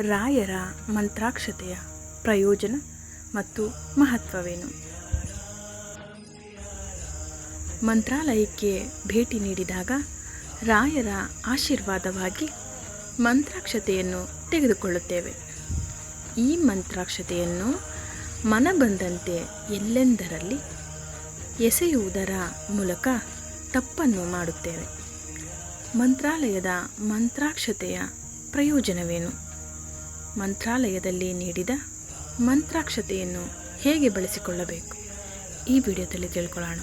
ರಾಯರ ಮಂತ್ರಾಕ್ಷತೆಯ ಪ್ರಯೋಜನ ಮತ್ತು ಮಹತ್ವವೇನು? ಮಂತ್ರಾಲಯಕ್ಕೆ ಭೇಟಿ ನೀಡಿದಾಗ ರಾಯರ ಆಶೀರ್ವಾದವಾಗಿ ಮಂತ್ರಾಕ್ಷತೆಯನ್ನು ತೆಗೆದುಕೊಳ್ಳುತ್ತೇವೆ. ಈ ಮಂತ್ರಾಕ್ಷತೆಯನ್ನು ಮನ ಬಂದಂತೆ ಎಲ್ಲೆಂದರಲ್ಲಿ ಎಸೆಯುವುದರ ಮೂಲಕ ತಪ್ಪನ್ನು ಮಾಡುತ್ತೇವೆ. ಮಂತ್ರಾಲಯದ ಮಂತ್ರಾಕ್ಷತೆಯ ಪ್ರಯೋಜನವೇನು? ಮಂತ್ರಾಲಯದಲ್ಲಿ ನೀಡಿದ ಮಂತ್ರಾಕ್ಷತೆಯನ್ನು ಹೇಗೆ ಬಳಸಿಕೊಳ್ಳಬೇಕು? ಈ ವಿಡಿಯೋದಲ್ಲಿ ತಿಳ್ಕೊಳ್ಳೋಣ.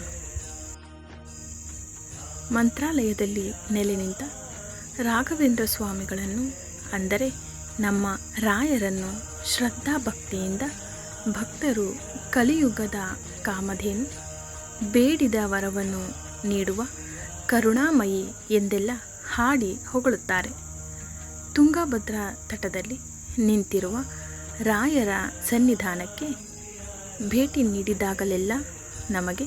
ಮಂತ್ರಾಲಯದಲ್ಲಿ ನೆಲೆ ನಿಂತ ರಾಘವೇಂದ್ರ ಸ್ವಾಮಿಗಳನ್ನು ಅಂದರೆ ನಮ್ಮ ರಾಯರನ್ನು ಶ್ರದ್ಧಾ ಭಕ್ತಿಯಿಂದ ಭಕ್ತರು ಕಲಿಯುಗದ ಕಾಮಧೇನು ಬೇಡಿದ ವರವನ್ನು ನೀಡುವ ಕರುಣಾಮಯಿ ಎಂದೆಲ್ಲ ಹಾಡಿ ಹೊಗಳುತ್ತಾರೆ. ತುಂಗಭದ್ರಾ ತಟದಲ್ಲಿ ನಿಂತಿರುವ ರಾಯರ ಸನ್ನಿಧಾನಕ್ಕೆ ಭೇಟಿ ನೀಡಿದಾಗಲೆಲ್ಲ ನಮಗೆ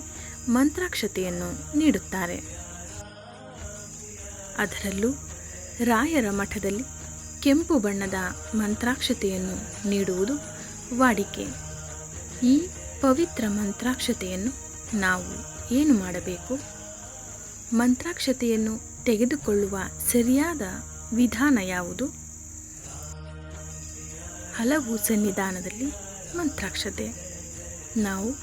ಮಂತ್ರಾಕ್ಷತೆಯನ್ನು ನೀಡುತ್ತಾರೆ. ಅದರಲ್ಲೂ ರಾಯರ ಮಠದಲ್ಲಿ ಕೆಂಪು ಬಣ್ಣದ ಮಂತ್ರಾಕ್ಷತೆಯನ್ನು ನೀಡುವುದು ವಾಡಿಕೆ. ಈ ಪವಿತ್ರ ಮಂತ್ರಾಕ್ಷತೆಯನ್ನು ನಾವು ಏನು ಮಾಡಬೇಕು? ಮಂತ್ರಾಕ್ಷತೆಯನ್ನು ತೆಗೆದುಕೊಳ್ಳುವ ಸರಿಯಾದ ವಿಧಾನ ಯಾವುದು? ಹಲವು ಸನ್ನಿಧಾನದಲ್ಲಿ ಮಂತ್ರಾಕ್ಷತೆ. ನಾವು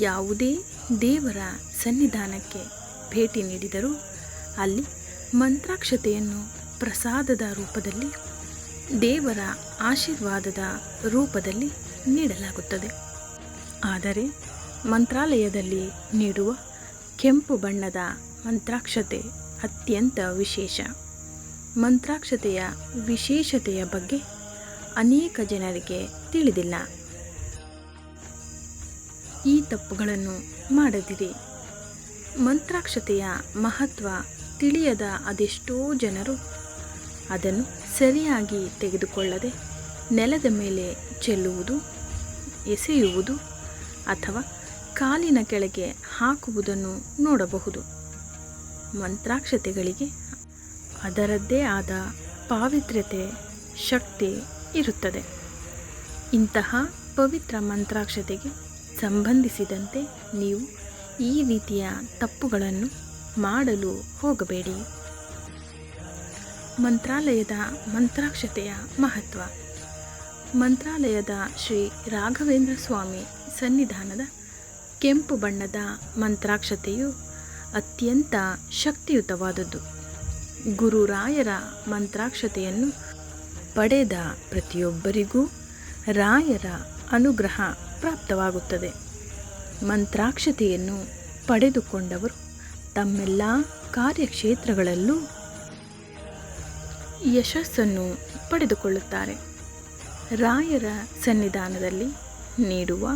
ಯಾವುದೇ ದೇವರ ಸನ್ನಿಧಾನಕ್ಕೆ ಭೇಟಿ ನೀಡಿದರೂ ಅಲ್ಲಿ ಮಂತ್ರಾಕ್ಷತೆಯನ್ನು ಪ್ರಸಾದದ ರೂಪದಲ್ಲಿ, ದೇವರ ಆಶೀರ್ವಾದದ ರೂಪದಲ್ಲಿ ನೀಡಲಾಗುತ್ತದೆ. ಆದರೆ ಮಂತ್ರಾಲಯದಲ್ಲಿ ನೀಡುವ ಕೆಂಪು ಬಣ್ಣದ ಮಂತ್ರಾಕ್ಷತೆ ಅತ್ಯಂತ ವಿಶೇಷ. ಮಂತ್ರಾಕ್ಷತೆಯ ವಿಶೇಷತೆಯ ಬಗ್ಗೆ ಅನೇಕ ಜನರಿಗೆ ತಿಳಿದಿಲ್ಲ. ಈ ತಪ್ಪುಗಳನ್ನು ಮಾಡದಿರಿ. ಮಂತ್ರಾಕ್ಷತೆಯ ಮಹತ್ವ ತಿಳಿಯದ ಅದೆಷ್ಟೋ ಜನರು ಅದನ್ನು ಸರಿಯಾಗಿ ತೆಗೆದುಕೊಳ್ಳದೆ ನೆಲದ ಮೇಲೆ ಚೆಲ್ಲುವುದು, ಎಸೆಯುವುದು ಅಥವಾ ಕಾಲಿನ ಕೆಳಗೆ ಹಾಕುವುದನ್ನು ನೋಡಬಹುದು. ಮಂತ್ರಾಕ್ಷತೆಗಳಿಗೆ ಅದರದ್ದೇ ಆದ ಪಾವಿತ್ರ್ಯತೆ, ಶಕ್ತಿ ಇರುತ್ತದೆ. ಇಂತಹ ಪವಿತ್ರ ಮಂತ್ರಾಕ್ಷತೆಗೆ ಸಂಬಂಧಿಸಿದಂತೆ ನೀವು ಈ ರೀತಿಯ ತಪ್ಪುಗಳನ್ನು ಮಾಡಲು ಹೋಗಬೇಡಿ. ಮಂತ್ರಾಲಯದ ಮಂತ್ರಾಕ್ಷತೆಯ ಮಹತ್ವ. ಮಂತ್ರಾಲಯದ ಶ್ರೀ ರಾಘವೇಂದ್ರ ಸ್ವಾಮಿ ಸನ್ನಿಧಾನದ ಕೆಂಪು ಬಣ್ಣದ ಮಂತ್ರಾಕ್ಷತೆಯು ಅತ್ಯಂತ ಶಕ್ತಿಯುತವಾದದ್ದು. ಗುರುರಾಯರ ಮಂತ್ರಾಕ್ಷತೆಯನ್ನು ಪಡೆದ ಪ್ರತಿಯೊಬ್ಬರಿಗೂ ರಾಯರ ಅನುಗ್ರಹ ಪ್ರಾಪ್ತವಾಗುತ್ತದೆ. ಮಂತ್ರಾಕ್ಷತೆಯನ್ನು ಪಡೆದುಕೊಂಡವರು ತಮ್ಮೆಲ್ಲ ಕಾರ್ಯಕ್ಷೇತ್ರಗಳಲ್ಲೂ ಯಶಸ್ಸನ್ನು ಪಡೆದುಕೊಳ್ಳುತ್ತಾರೆ. ರಾಯರ ಸನ್ನಿಧಾನದಲ್ಲಿ ನೀಡುವ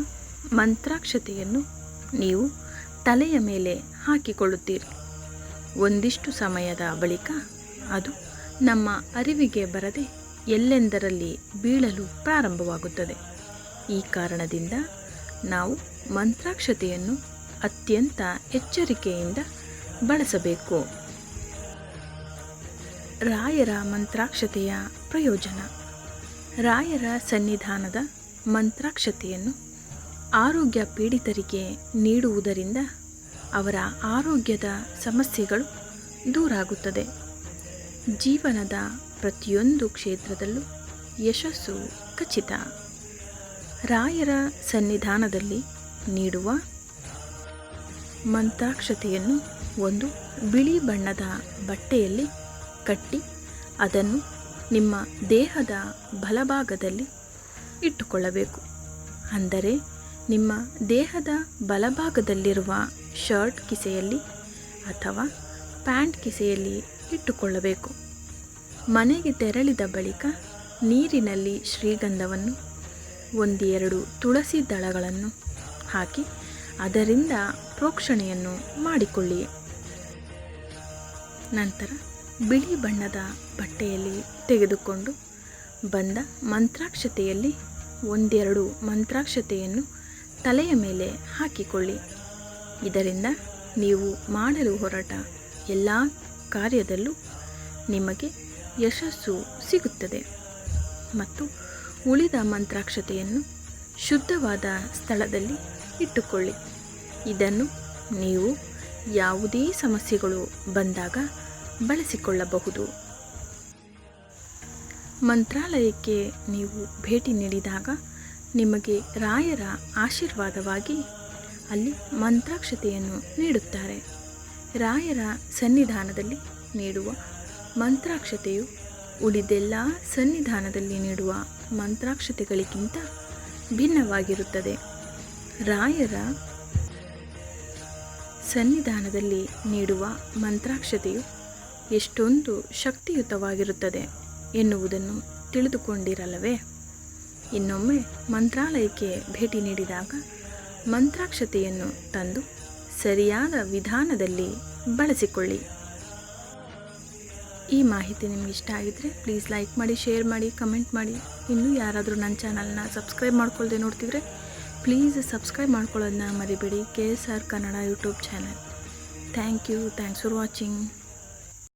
ಮಂತ್ರಾಕ್ಷತೆಯನ್ನು ನೀವು ತಲೆಯ ಮೇಲೆ ಹಾಕಿಕೊಳ್ಳುತ್ತೀರಿ. ಒಂದಿಷ್ಟು ಸಮಯದ ಬಳಿಕ ಅದು ನಮ್ಮ ಅರಿವಿಗೆ ಬರದೆ ಎಲ್ಲೆಂದರಲ್ಲಿ ಬೀಳಲು ಪ್ರಾರಂಭವಾಗುತ್ತದೆ. ಈ ಕಾರಣದಿಂದ ನಾವು ಮಂತ್ರಾಕ್ಷತೆಯನ್ನು ಅತ್ಯಂತ ಎಚ್ಚರಿಕೆಯಿಂದ ಬಳಸಬೇಕು. ರಾಯರ ಮಂತ್ರಾಕ್ಷತೆಯ ಪ್ರಯೋಜನ. ರಾಯರ ಸನ್ನಿಧಾನದ ಮಂತ್ರಾಕ್ಷತೆಯನ್ನು ಆರೋಗ್ಯ ಪೀಡಿತರಿಗೆ ನೀಡುವುದರಿಂದ ಅವರ ಆರೋಗ್ಯದ ಸಮಸ್ಯೆಗಳು ದೂರಾಗುತ್ತದೆ. ಜೀವನದ ಪ್ರತಿಯೊಂದು ಕ್ಷೇತ್ರದಲ್ಲೂ ಯಶಸ್ಸು ಖಚಿತ. ರಾಯರ ಸನ್ನಿಧಾನದಲ್ಲಿ ನೀಡುವ ಮಂತ್ರಾಕ್ಷತೆಯನ್ನು ಒಂದು ಬಿಳಿ ಬಣ್ಣದ ಬಟ್ಟೆಯಲ್ಲಿ ಕಟ್ಟಿ ಅದನ್ನು ನಿಮ್ಮ ದೇಹದ ಬಲಭಾಗದಲ್ಲಿ ಇಟ್ಟುಕೊಳ್ಳಬೇಕು. ಅಂದರೆ ನಿಮ್ಮ ದೇಹದ ಬಲಭಾಗದಲ್ಲಿರುವ ಶರ್ಟ್ ಕಿಸೆಯಲ್ಲಿ ಅಥವಾ ಪ್ಯಾಂಟ್ ಕಿಸೆಯಲ್ಲಿ ಇಟ್ಟುಕೊಳ್ಳಬೇಕು. ಮನೆಗೆ ತೆರಳಿದ ಬಳಿಕ ನೀರಿನಲ್ಲಿ ಶ್ರೀಗಂಧವನ್ನು, ಒಂದೆರಡು ತುಳಸಿ ದಳಗಳನ್ನು ಹಾಕಿ ಅದರಿಂದ ಪ್ರೋಕ್ಷಣೆಯನ್ನು ಮಾಡಿಕೊಳ್ಳಿ. ನಂತರ ಬಿಳಿ ಬಣ್ಣದ ಬಟ್ಟೆಯಲ್ಲಿ ತೆಗೆದುಕೊಂಡು ಬಂದ ಮಂತ್ರಾಕ್ಷತೆಯಲ್ಲಿ ಒಂದೆರಡು ಮಂತ್ರಾಕ್ಷತೆಯನ್ನು ತಲೆಯ ಮೇಲೆ ಹಾಕಿಕೊಳ್ಳಿ. ಇದರಿಂದ ನೀವು ಮಾಡಲು ಹೊರಟ ಎಲ್ಲ ಕಾರ್ಯದಲ್ಲೂ ನಿಮಗೆ ಯಶಸ್ಸು ಸಿಗುತ್ತದೆ ಮತ್ತು ಉಳಿದ ಮಂತ್ರಾಕ್ಷತೆಯನ್ನು ಶುದ್ಧವಾದ ಸ್ಥಳದಲ್ಲಿ ಇಟ್ಟುಕೊಳ್ಳಿ. ಇದನ್ನು ನೀವು ಯಾವುದೇ ಸಮಸ್ಯೆಗಳು ಬಂದಾಗ ಬಳಸಿಕೊಳ್ಳಬಹುದು. ಮಂತ್ರಾಲಯಕ್ಕೆ ನೀವು ಭೇಟಿ ನೀಡಿದಾಗ ನಿಮಗೆ ರಾಯರ ಆಶೀರ್ವಾದವಾಗಿ ಅಲ್ಲಿ ಮಂತ್ರಾಕ್ಷತೆಯನ್ನು ನೀಡುತ್ತಾರೆ. ರಾಯರ ಸನ್ನಿಧಾನದಲ್ಲಿ ನೀಡುವ ಮಂತ್ರಾಕ್ಷತೆಯು ಉಳಿದೆಲ್ಲ ಸನ್ನಿಧಾನದಲ್ಲಿ ನೀಡುವ ಮಂತ್ರಾಕ್ಷತೆಗಳಿಗಿಂತ ಭಿನ್ನವಾಗಿರುತ್ತದೆ. ರಾಯರ ಸನ್ನಿಧಾನದಲ್ಲಿ ನೀಡುವ ಮಂತ್ರಾಕ್ಷತೆಯು ಎಷ್ಟೊಂದು ಶಕ್ತಿಯುತವಾಗಿರುತ್ತದೆ ಎನ್ನುವುದನ್ನು ತಿಳಿದುಕೊಂಡಿರಲ್ಲವೇ? ಇನ್ನೊಮ್ಮೆ ಮಂತ್ರಾಲಯಕ್ಕೆ ಭೇಟಿ ನೀಡಿದಾಗ ಮಂತ್ರಾಕ್ಷತೆಯನ್ನು ತಂದು ಸರಿಯಾದ ವಿಧಾನದಲ್ಲಿ ಬಳಸಿಕೊಳ್ಳಿ. ಈ ಮಾಹಿತಿ ನಿಮ್ಗೆ ಇಷ್ಟ ಆಗಿದ್ರೆ ಪ್ಲೀಸ್ ಲೈಕ್ ಮಾಡಿ ಶೇರ್ ಮಾಡಿ ಕಮೆಂಟ್ ಮಾಡಿ. ಇನ್ನೂ ಯಾರಾದರೂ ನನ್ನ ಚಾನಲ್ನ ಸಬ್ಸ್ಕ್ರೈಬ್ ಮಾಡ್ಕೊಳ್ಳದೆ ನೋಡ್ತಿದ್ರೆ ಪ್ಲೀಸ್ ಸಬ್ಸ್ಕ್ರೈಬ್ ಮಾಡ್ಕೊಳ್ಳೋದನ್ನ ಮರಿಬೇಡಿ. K S R Kannada YouTube channel thank you thanks for watching